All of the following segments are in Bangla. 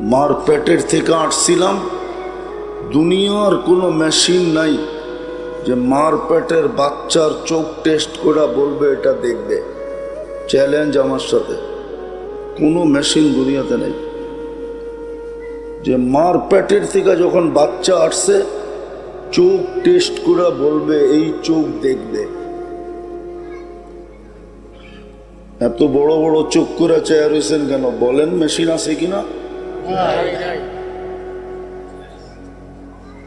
মার পেটের থেকে আসছিলাম দুনিয়ার কোনো মেশিন নাই যে মার পেটের বাচ্চার চোখ টেস্ট করে বলবে, এটা দেখবে। চ্যালেঞ্জ আমার সাথে। কোনো মেশিন দুনিয়াতে নেই। যে মার পেটের থেকে যখন বাচ্চা আসছে, চোখ টেস্ট করে বলবে, এই চোখ দেখবে। এত বড় বড় চোখ করে চেয়ার হয়েছেন কেন? বলেন মেশিন আছে কিনা?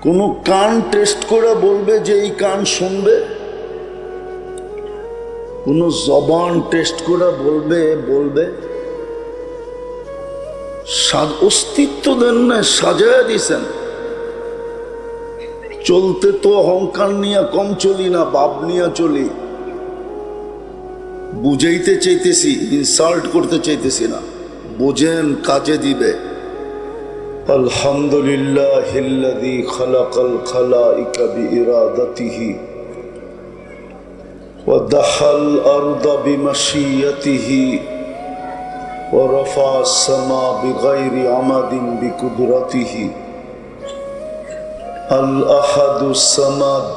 কোন কান টেস্ট করে বলবে যে এই কান শুনবে? কোন জবান টেস্ট করে বলবে বলবে? অস্তিত্ব দেন না, সাজায় দিছেন। চলতে তো অহংকার নিয়ে কম চলি না বাপ নিয়ে চলি। বুঝাইতে চাইতেছি ইনসাল্ট করতে চাইতেছি না। বোঝেন কাজে দিবে। الحمد لله الذي خلق الخلائق بإرادته ودحى الأرض بمشيته ورفع السماء بغير عمد بقدرته الأحد السماد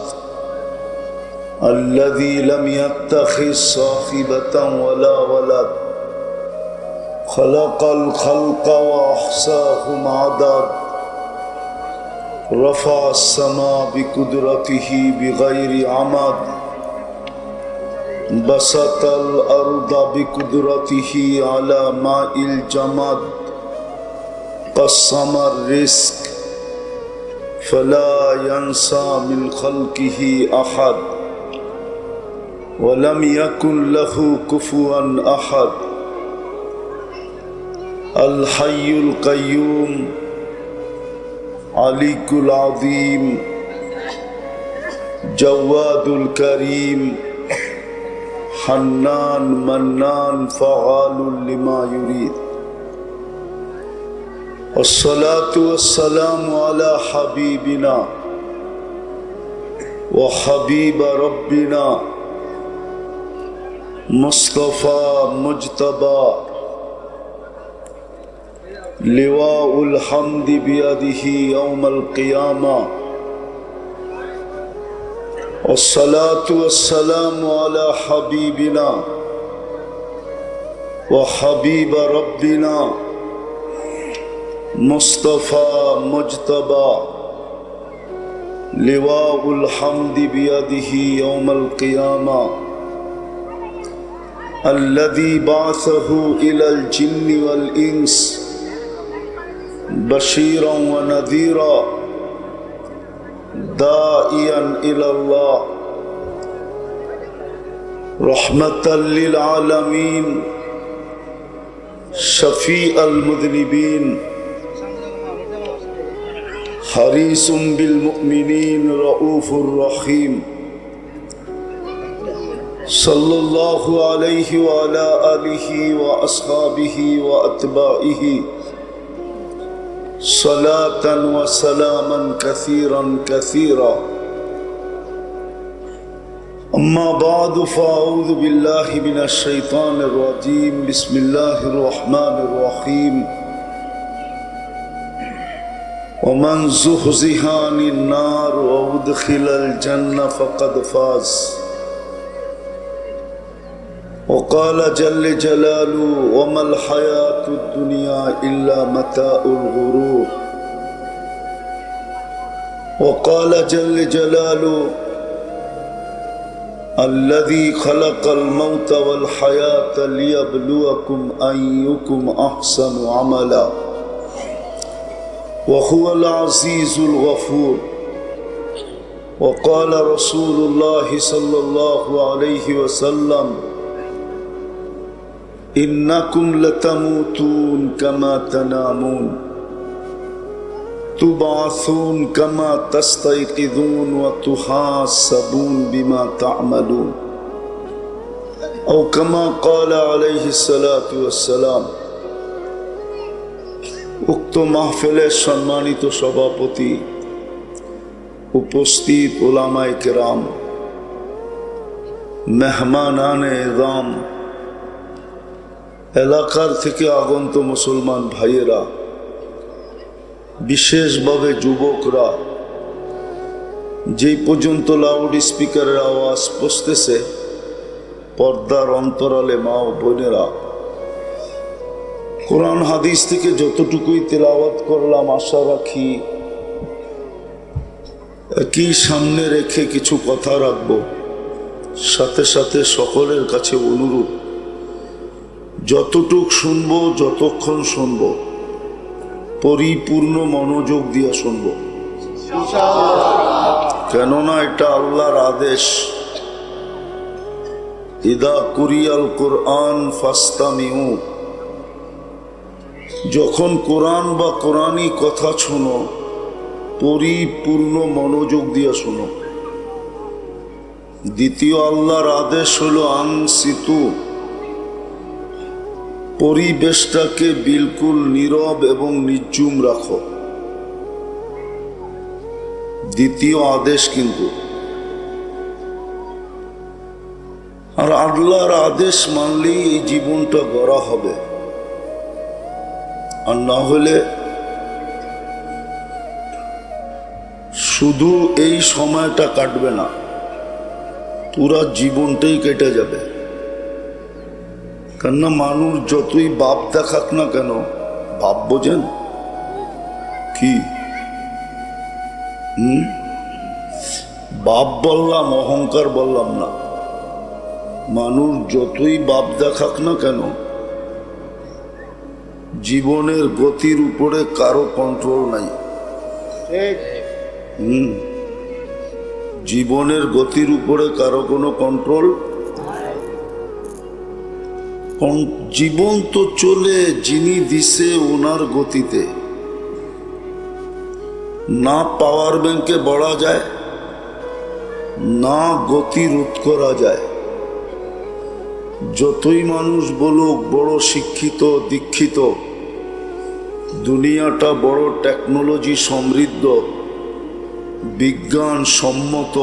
الذي لم يتخذ صاحبة ولا ولد خلق الخلق وأحصاهم عدد. رفع السماء بقدرته بغير عمد. بسط الأرض بقدرته على ماء الجمد. قسم الرزق فلا ينسى من خلقه أحد. ولم يكن له كفوا أحد. الحي القيوم عليك العظيم جواد الكريم حنان منان فعال لما يريد والصلاة والسلام على حبيبنا وحبيب ربنا مصطفى مجتبى لواء الحمد بيده يوم القيامة. والصلاة والسلام على حبيبنا وحبيب ربنا مصطفى مجتبى. لواء الحمد بيده يوم القيامة. الذي بعثه إلى الجن والإنس بشيرا ونذيرا داعيا إلى الله رحمة للعالمين شفيع المذنبين حريص بالمؤمنين رؤوف رحيم. صلى الله عليه وعلى آله وأصحابه وأتباعه. صلاة وسلاما كثيرا كثيرا. أما بعد فأعوذ بالله من الشيطان الرجيم. بسم الله الرحمن الرحيم. ومن زحزح عن النار وأدخل الجنة فقد فاز. وقال جل جلاله وما الحياة الدنيا إلا متاع الغرور. وقال جل جلاله الذي خلق الموت والحياة ليبلوكم أيكم أحسن عملا. وهو العزيز الغفور. وقال رسول الله صلى الله عليه وسلم إنكم لتموتون كما تنامون تبعثون كما تستيقظون وتحاسبون بما تعملون أو كما قال عليه الصلاة والسلام উক্ত মাহফিলের সম্মানিত সভাপতি উপস্থিত ওলামায় কেরাম মেহমানানে রাম এলাকার থেকে আগন্ত মুসলমান ভাইয়েরা, বিশেষভাবে যুবকরা, যেই পর্যন্ত লাউড স্পিকারের আওয়াজ পৌঁছতেছে পর্দার অন্তরালে মা ও বোনেরা, কোরআন হাদিস থেকে যতটুকুই তেলাওয়াত করলাম, আশা রাখি একই সামনে রেখে কিছু কথা রাখব। সাথে সাথে সকলের কাছে অনুরোধ যতটুক শুনব, যতক্ষণ শুনব, পরিপূর্ণ মনোযোগ দিয়ে শুনব। কেননা এটা আল্লাহর আদেশ। ইদা কুরিয়াল কোরআন ফাস্তামিউ। যখন কোরআন বা কোরআনই কথা শোনো, পরিপূর্ণ মনোযোগ দিয়ে শোনো। দ্বিতীয় আল্লাহর আদেশ হলো আনসিতু পরিবেশটাকে বিলকুল নীরব এবং নির্জুম রাখো। দ্বিতীয় আদেশ কিন্তু। আর আল্লাহর আদেশ মানলেই এই জীবনটা গড়া হবে। আর না হলে শুধু এই সময়টা কাটবে না, পুরা জীবনটাই কেটে যাবে। কেননা মানুষ যতই বাপ দেখাক না কেন বাপ বোঝেন। কি? হুম? বাপ বললাম অহংকার বললাম না। মানুষ যতই বাপ দেখাক না কেন জীবনের গতির উপরে কারও কন্ট্রোল নাই। হুম? জীবনের গতির উপরে কারও কোনো কন্ট্রোল জীবন তো চলে যিনি দিছে ওনার গতিতে। না পাওয়ার ব্যাংকে বড়া যায়, না গতি রোধ করা যায়। যতই মানুষ বলুক, বড় শিক্ষিত, দীক্ষিত, দুনিয়াটা বড় টেকনোলজি সমৃদ্ধ, বিজ্ঞান সম্মত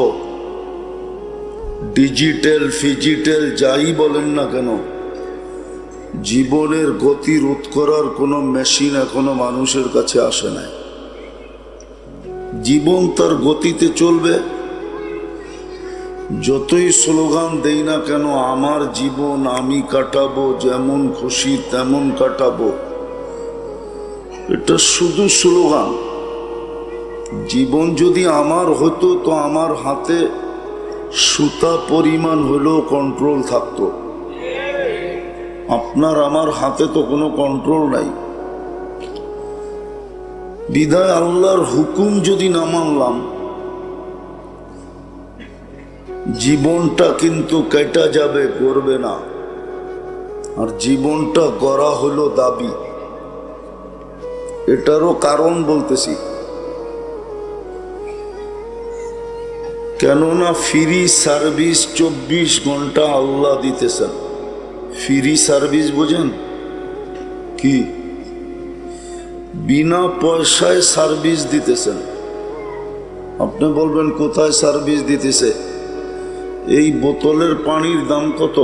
ডিজিটাল ফিজিটাল যাই বলেন না কেন জীবনের গতি রোধ করার কোনো মেশিন এখনও মানুষের কাছে আসে নাই। জীবন তার গতিতে চলবে। যতই স্লোগান দেই না কেন, আমার জীবন আমি কাটাবো, যেমন খুশি তেমন কাটাবো। এটা শুধু স্লোগান। জীবন যদি আমার হতো, তো আমার হাতে সুতা পরিমাণ হলেও কন্ট্রোল থাকতো। আপনার, আমার হাতে তো কোনো কন্ট্রোল নাই। বিদায় আল্লাহর হুকুম যদি না মানলাম, জীবনটা কিন্তু কেটা যাবে, করবে না। আর জীবনটা গড়া হলো দাবি। এটারও কারণ বলতেছি। কেননা ফ্রি সার্ভিস চব্বিশ ঘণ্টা আল্লাহ দিতেছেন। ফ্রি সার্ভিস বোঝেন? কি? বিনা পয়সায় সার্ভিস দিতেছেন। আপনি বলবেন, কোথায় সার্ভিস দিতেছে? এই বোতলের পানির দাম কত?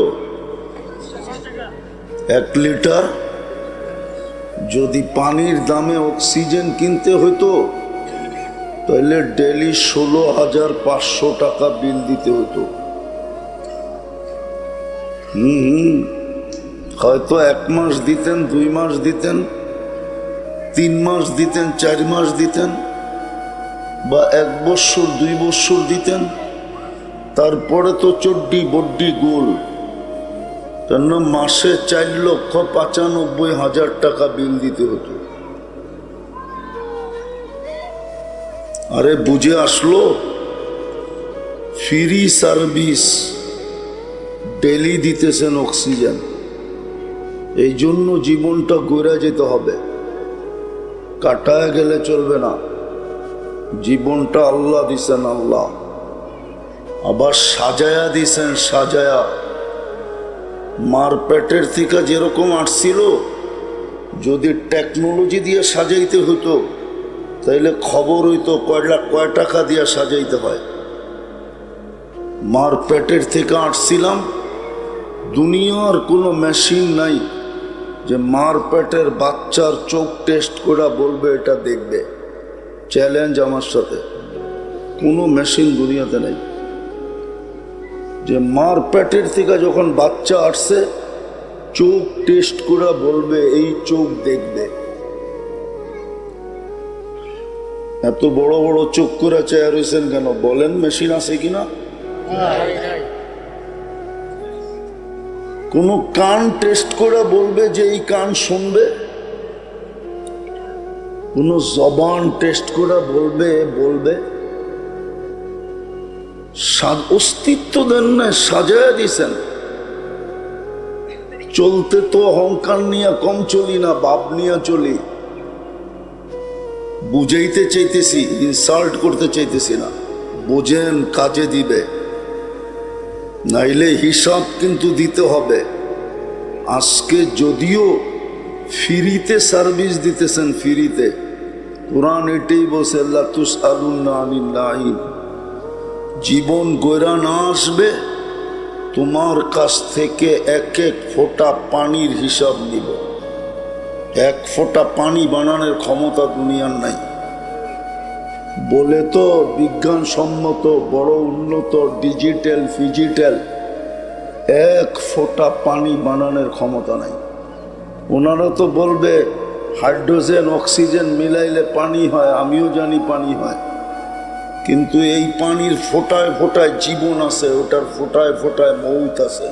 এক লিটার? যদি পানির দামে অক্সিজেন কিনতে হতো তাহলে ডেলি ষোলো হাজার পাঁচশো টাকা বিল দিতে হতো হুম হুম। হয়তো এক মাস দিতেন, দুই মাস দিতেন, তিন মাস দিতেন, চার মাস দিতেন, বা এক বৎসর দুই বৎসর দিতেন, তারপরে তো চড্ডি বড্ডি গোল। কেন মাসে চার লক্ষ পঁচানব্বই হাজার টাকা বিল দিতে হতো। আরে বুঝে আসলো? ফ্রি সার্ভিস, ডেলি দিতেছেন অক্সিজেন। এই জন্য জীবনটা গড়ে যেতে হবে। কাটায় গেলে চলবে না। জীবনটা আল্লাহ দিছেন আল্লাহ। আবার সাজায়া দিছেন সাজায়া। মার পেটের থেকে যেরকম আসছিল, যদি টেকনোলজি দিয়ে সাজাইতে হতো তাইলে খবর হইতো কয় লাখ কয় টাকা দিয়ে সাজাইতে হয়। মার পেটের থেকে আসছিলাম, দুনিয়ার কোনো মেশিন নাই। যে মার পেটের বাচ্চার চোখ টেস্ট করে বলবে, এটা দেখবে। চ্যালেঞ্জ আমার সাথে। কোনো মেশিন দুনিয়াতে নেই। যে মার পেটের থেকে যখন বাচ্চা আসছে, চোখ টেস্ট করে বলবে, এই চোখ দেখবে। এত বড় বড় চোখ করে চেয়ার হয়েছেন কেন? বলেন মেশিন আছে কিনা? কোন কান টেস্ট করে বলবে যে এই কান শুনবে? কোন জবান টেস্ট করে বলবে বলবে? অস্তিত্ব দেন না, সাজায় দিছেন। চলতে তো অহংকার নিয়ে কম চলি না, বাপ নিয়ে চলি। বুঝাইতে চাইতেছি ইনসাল্ট করতে চাইতেছি না। বোঝেন কাজে দিবে। নাইলে হিসাব কিন্তু দিতে হবে। আজকে যদিও ফ্রিতে সার্ভিস দিতেছেন, ফ্রিতে। কোরআন এটাই বলছে আল্লাহ তুস আলুল্লাহ জীবন গৈরা না আসবে, তোমার কাছ থেকে এক এক ফোঁটা পানির হিসাব নিব। এক ফোঁটা পানি বানানোর ক্ষমতা দুনিয়ার নাই। বলে তো বিজ্ঞানসম্মত বড় উন্নত ডিজিটাল ফিজিটাল এক ফোঁটা পানি বানানোর ক্ষমতা নাই। ওনারা তো বলবে, হাইড্রোজেন, অক্সিজেন মিলাইলে পানি হয়, আমিও জানি পানি হয়। কিন্তু এই পানির ফোটায় ফোটায় জীবন আছে, ওটার ফোটায় ফোটায় মৌত আছে।